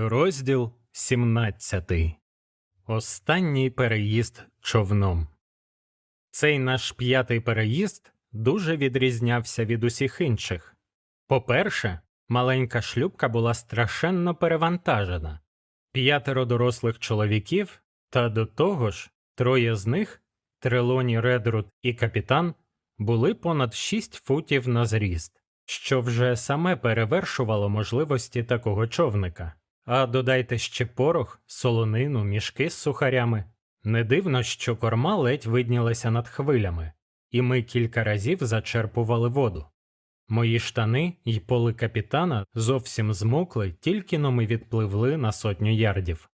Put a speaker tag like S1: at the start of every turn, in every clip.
S1: Розділ 17. Останній переїзд човном. Цей наш п'ятий переїзд дуже відрізнявся від усіх інших. По-перше, маленька шлюбка була страшенно перевантажена. П'ятеро дорослих чоловіків, та до того ж, троє з них Трелоні Редрут і капітан були понад 6 футів на зріст, що вже саме перевершувало можливості такого човника. А додайте ще порох, солонину, мішки з сухарями. Не дивно, що корма ледь виднілася над хвилями, і ми кілька разів зачерпували воду. Мої штани й поли капітана зовсім змокли, тільки но ми відпливли на сотню ярдів.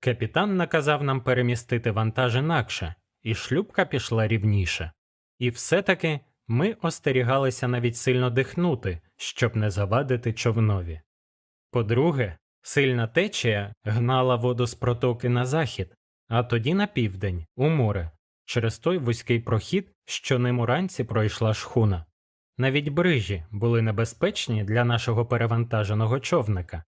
S1: Капітан наказав нам перемістити вантаж інакше, і шлюбка пішла рівніше. І все-таки ми остерігалися навіть сильно дихнути, щоб не завадити човнові. По-друге, сильна течія гнала воду з протоки на захід, а тоді на південь, у море, через той вузький прохід, що ним уранці пройшла шхуна. Навіть брижі були небезпечні для нашого перевантаженого човника.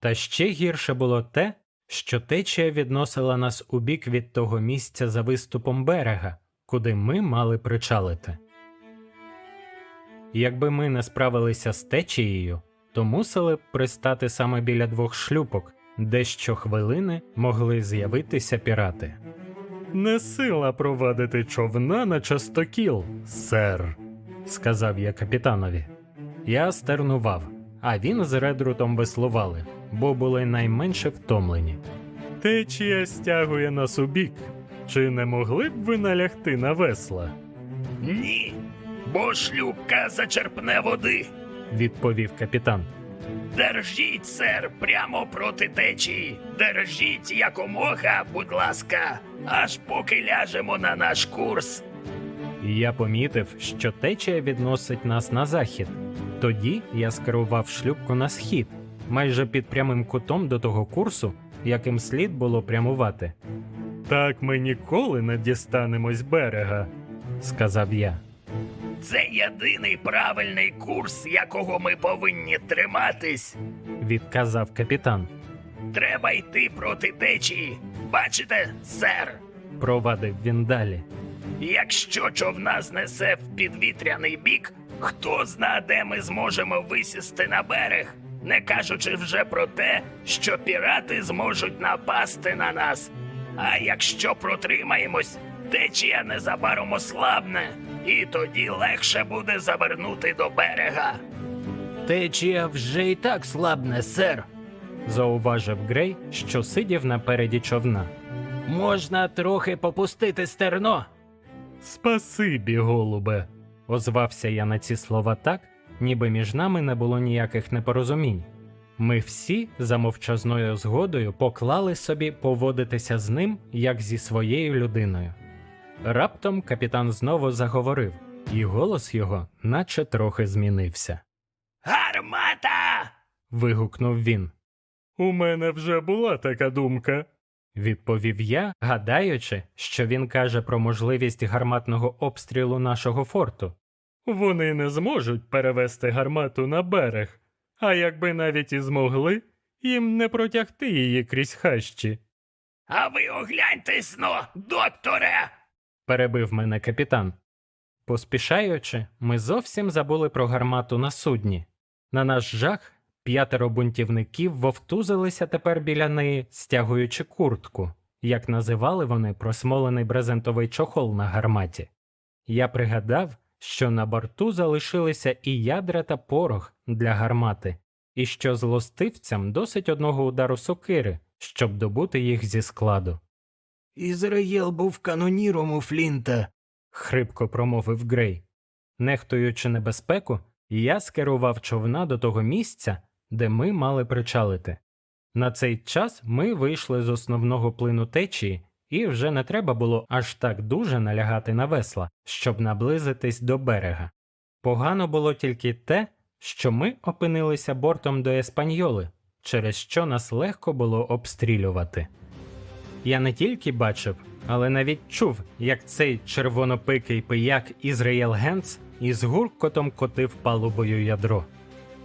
S1: Та ще гірше було те, що течія відносила нас у бік від того місця за виступом берега, куди ми мали причалити. Якби ми не справилися з течією, то мусили б пристати саме біля двох шлюпок, де щохвилини могли з'явитися пірати. Не сила провадити човна на частокіл, сер, сказав я капітанові. Я стернував, а він з редрутом веслували, бо були найменше втомлені. Течія стягує нас у бік. Чи не могли б ви налягти на весла?
S2: Ні, бо шлюпка зачерпне води.
S1: Відповів капітан.
S2: Держіть, сер, прямо проти течії. Держіть якомога, будь ласка, аж поки ляжемо на наш курс.
S1: Я помітив, що течія відносить нас на захід. Тоді я скерував шлюпку на схід, майже під прямим кутом до того курсу, яким слід було прямувати. Так ми ніколи не дістанемось берега, сказав я.
S2: Це єдиний правильний курс, якого ми повинні триматись.
S1: Відказав капітан.
S2: Треба йти проти течії. Бачите, сер?
S1: Провадив він далі.
S2: Якщо човна знесе в підвітряний бік, хто зна, де ми зможемо висісти на берег, не кажучи вже про те, що пірати зможуть напасти на нас. А якщо протримаємось, течія незабаром ослабне, і тоді легше буде завернути до берега. Течія вже і так слабне, сер.
S1: Зауважив Грей, що сидів напереді човна.
S2: Можна трохи попустити стерно.
S1: Спасибі, голубе. озвався я на ці слова так, ніби між нами не було ніяких непорозумінь. Ми всі за мовчазною згодою поклали собі поводитися з ним як зі своєю людиною. Раптом капітан знову заговорив, і голос його наче трохи змінився.
S2: Гармата!
S1: Вигукнув він. У мене вже була така думка, відповів я, гадаючи, що він каже про можливість гарматного обстрілу нашого форту. Вони не зможуть перевести гармату на берег, а якби навіть і змогли, їм не протягти її крізь хащі,
S2: А ви огляньтесь но, докторе!
S1: Перебив мене капітан. Поспішаючи, ми зовсім забули про гармату на судні. На наш жах п'ятеро бунтівників вовтузилися тепер біля неї, стягуючи куртку, як називали вони просмолений брезентовий чохол на гарматі. Я пригадав, що на борту залишилися і ядра та порох для гармати, і що злостивцям досить одного удару сокири, щоб добути їх зі складу.
S2: Ізраїл був каноніром у Флінта.
S1: хрипко промовив Грей. Нехтуючи небезпеку, я скерував човна до того місця, де ми мали причалити. На цей час ми вийшли з основного плину течії, і вже не треба було аж так дуже налягати на весла, щоб наблизитись до берега. Погано було тільки те, що ми опинилися бортом до Еспаньоли, через що нас легко було обстрілювати. Я не тільки бачив, але навіть чув, як цей червонопикий пияк Ізраїл Генц із гуркотом котив палубою ядро.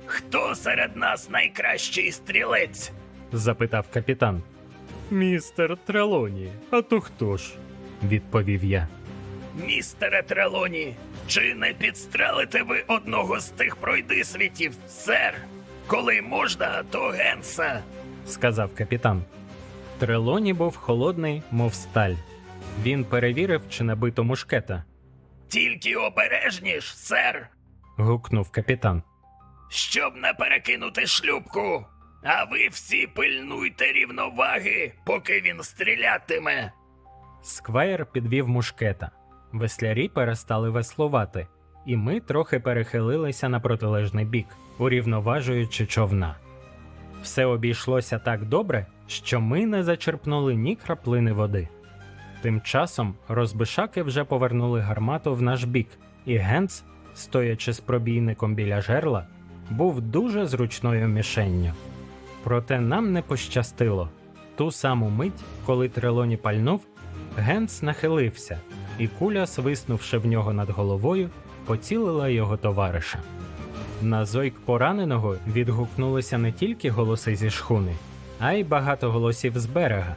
S2: Хто серед нас найкращий стрілець?
S1: запитав капітан. Містер Трелоні, а то хто ж? відповів я.
S2: Містере Трелоні, чи не підстрелите ви одного з тих пройдисвітів, сер? Коли можна, то Генса.
S1: сказав капітан. Трелоні був холодний, мов сталь. Він перевірив, чи набито мушкета.
S2: Тільки обережніш, сер,
S1: гукнув капітан.
S2: щоб не перекинути шлюбку. А ви всі пильнуйте рівноваги, поки він стрілятиме.
S1: Сквайр підвів мушкета. Веслярі перестали веслувати, і ми трохи перехилилися на протилежний бік, урівноважуючи човна. Все обійшлося так добре, що ми не зачерпнули ні краплини води. Тим часом розбишаки вже повернули гармату в наш бік, і Генц, стоячи з пробійником біля жерла, був дуже зручною мішенню. Проте нам не пощастило. Ту саму мить, коли Трелоні пальнув, Генц нахилився, і куля, свиснувши в нього над головою, поцілила його товариша. На зойк пораненого відгукнулися не тільки голоси зі шхуни, а й багато голосів з берега.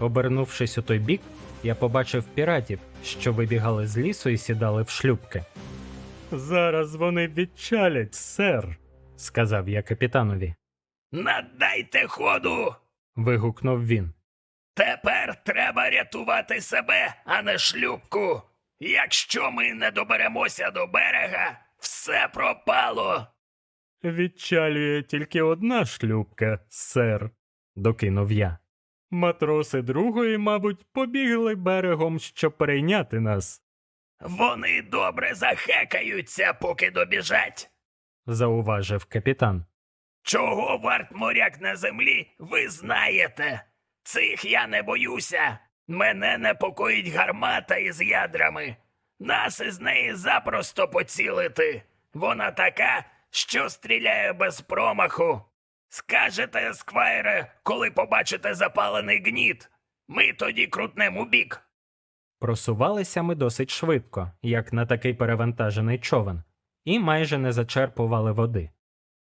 S1: Обернувшись у той бік, я побачив піратів, що вибігали з лісу і сідали в шлюбки. Зараз вони відчалять, сер, сказав я капітанові.
S2: Надайте ходу.
S1: Вигукнув він.
S2: Тепер треба рятувати себе, а не шлюбку. Якщо ми не доберемося до берега, все пропало.
S1: Відчалює тільки одна шлюбка, сер, докинув я. Матроси другої, мабуть, побігли берегом, щоб перейняти нас,
S2: Вони добре захекаються, поки добіжать.
S1: зауважив капітан.
S2: Чого варт моряк на землі, ви знаєте. Цих я не боюся. Мене непокоїть гармата із ядрами. Нас із неї запросто поцілити. Вона така, що стріляє без промаху. Скажете, сквайре, коли побачите запалений гніт. Ми тоді крутнем у бік.
S1: Просувалися ми досить швидко, як на такий перевантажений човен, і майже не зачерпували води.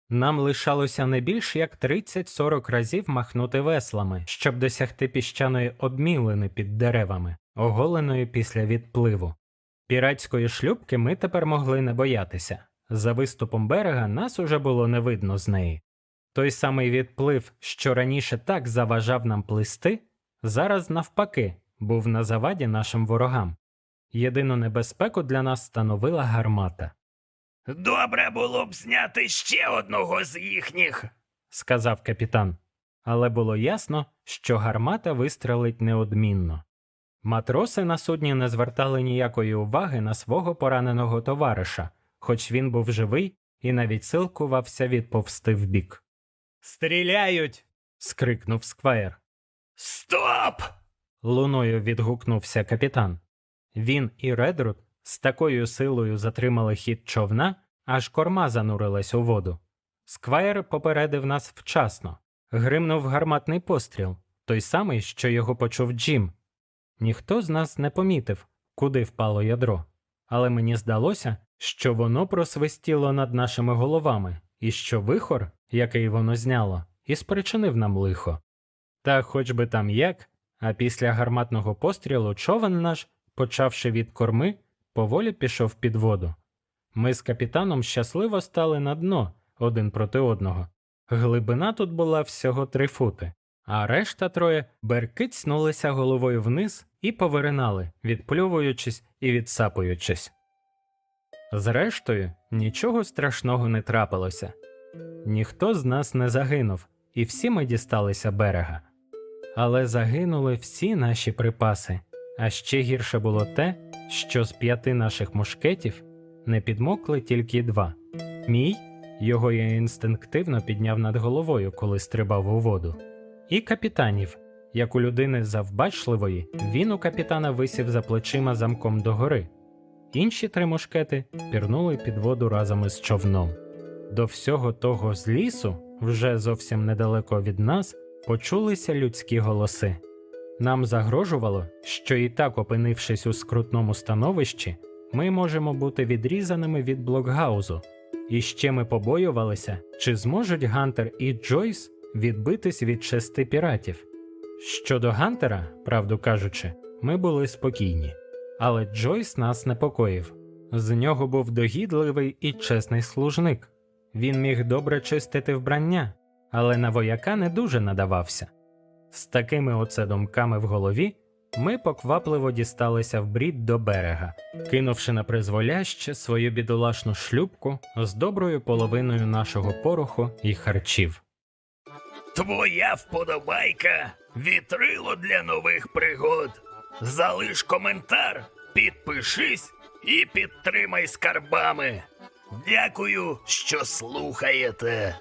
S1: Нам лишалося не більш як 30-40 разів махнути веслами, щоб досягти піщаної обмілини під деревами, оголеної після відпливу. Піратської шлюбки ми тепер могли не боятися. За виступом берега нас уже було не видно з неї. Той самий відплив, що раніше так заважав нам плисти, зараз навпаки був на заваді нашим ворогам. Єдину небезпеку для нас становила гармата,
S2: Добре було б зняти ще одного з їхніх.
S1: сказав капітан. Але було ясно, що гармата вистрелить неодмінно. Матроси на судні не звертали ніякої уваги на свого пораненого товариша, хоч він був живий і навіть силкувався відповсти вбік. Стріляють. скрикнув сквайр.
S2: Стоп!
S1: Луною відгукнувся капітан. Він і Редрут з такою силою затримали хід човна, аж корма занурилась у воду. Сквайр попередив нас вчасно. Гримнув гарматний постріл, той самий, що його почув Джим. Ніхто з нас не помітив, куди впало ядро, але мені здалося, що воно просвистіло над нашими головами, і що вихор, який воно зняло, і спричинив нам лихо. Та хоч би там як, а після гарматного пострілу човен наш, почавши від корми, поволі пішов під воду. Ми з капітаном щасливо стали на дно один проти одного. Глибина тут була всього три фути, а решта троє беркицнулися головою вниз і повиринали, відплювуючись і відсапуючись. Зрештою, нічого страшного не трапилося. Ніхто з нас не загинув, і всі ми дісталися берега. Але загинули всі наші припаси, а ще гірше було те, що з п'яти наших мушкетів не підмокли тільки два. Мій його я інстинктивно підняв над головою, коли стрибав у воду. І капітанів, як у людини завбачливої, він у капітана висів за плечима замком догори. Інші три мушкети пірнули під воду разом із човном. До всього того з лісу, вже зовсім недалеко від нас, почулися людські голоси. Нам загрожувало, що і так, опинившись у скрутному становищі, ми можемо бути відрізаними від блокгаузу. І ще ми побоювалися, чи зможуть Гантер і Джойс відбитись від шести піратів. Щодо Гантера, правду кажучи, ми були спокійні, але Джойс нас непокоїв. З нього був догідливий і чесний служник. Він міг добре чистити вбрання, але на вояка не дуже надавався. З такими оце думками в голові ми поквапливо дісталися в брід до берега, кинувши на призволяще свою бідолашну шлюбку з доброю половиною нашого пороху і харчів.
S2: Твоя вподобайка вітрило для нових пригод. Залиш коментар, підпишись і підтримай скарбами. Дякую, що слухаєте.